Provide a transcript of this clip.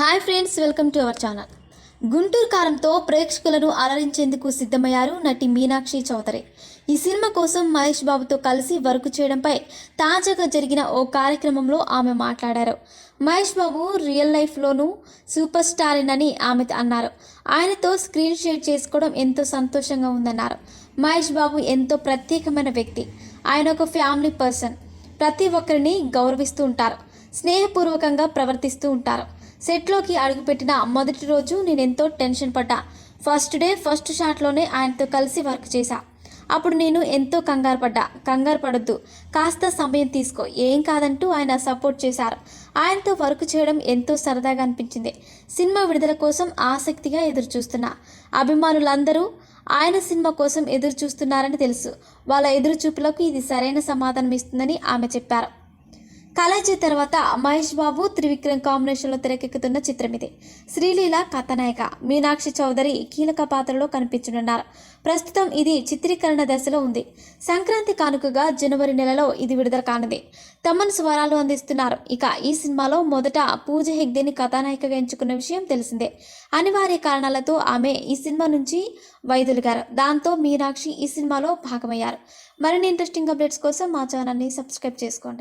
Hi friends welcome to our channel. Guntur కారంతో ప్రేక్షకులను అలరించేందుకు సిద్ధమయ్యారు నటి మీనాక్షి చౌదరి. ఈ సినిమా కోసం మహేష్ బాబుతో కలిసి వర్క్ చేయడంపై తాజాగా జరిగిన ఓ కార్యక్రమంలో ఆమె మాట్లాడారు. మహేష్ బాబు రియల్ లైఫ్లోనూ సూపర్ స్టారేనని ఆమె అన్నారు. ఆయనతో స్క్రీన్ షేర్ చేసుకోవడం ఎంతో సంతోషంగా ఉందన్నారు. మహేష్ బాబు ఎంతో ప్రత్యేకమైన వ్యక్తి. ఆయన ఒక ఫ్యామిలీ పర్సన్. ప్రతి ఒక్కరిని గౌరవిస్తూ ఉంటారు. స్నేహపూర్వకంగా ప్రవర్తిస్తూ ఉంటారు. సెట్లోకి అడుగుపెట్టిన మొదటి రోజు నేను ఎంతో టెన్షన్ పడ్డా. ఫస్ట్ డే ఫస్ట్ షాట్లోనే ఆయనతో కలిసి వర్క్ చేశా. అప్పుడు నేను ఎంతో కంగారు పడ్డా. కంగారు పడొద్దు. కాస్త సమయం తీసుకో. ఏం కాదంటూ ఆయన సపోర్ట్ చేశారు. ఆయనతో వర్క్ చేయడం ఎంతో సరదాగా అనిపించింది. సినిమా విడుదల కోసం ఆసక్తిగా ఎదురు చూస్తున్నా అభిమానులందరూ ఆయన సినిమా కోసం ఎదురు చూస్తున్నారని తెలుసు. వాళ్ళ ఎదురు చూపులకు ఇది సరైన సమాధానం ఇస్తుందని ఆమె చెప్పారు. కాలేజీ తర్వాత మహేష్ బాబు త్రివిక్రమ్ కాంబినేషన్లో తెరకెక్కుతున్న చిత్రం ఇది శ్రీలీల కథనాయక మీనాక్షి చౌదరి కీలక పాత్రలో కనిపించనున్నారు. ప్రస్తుతం ఇది చిత్రీకరణ దశలో ఉంది. సంక్రాంతి కానుకగా జనవరి నెలలో ఇది విడుదల కానుంది. తమన్ స్వరాలు అందిస్తున్నారు. ఇక ఈ సినిమాలో మొదట పూజ హెగ్దేని కథానాయికగా ఎంచుకున్న విషయం తెలిసిందే. అనివార్య కారణాలతో ఆమె ఈ సినిమా నుంచి వైదొలిగారు. దాంతో మీనాక్షి ఈ సినిమాలో భాగమయ్యారు. మరిన్ని ఇంట్రెస్టింగ్ అప్డేట్స్ కోసం మా ఛానల్ని సబ్స్క్రైబ్ చేసుకోండి.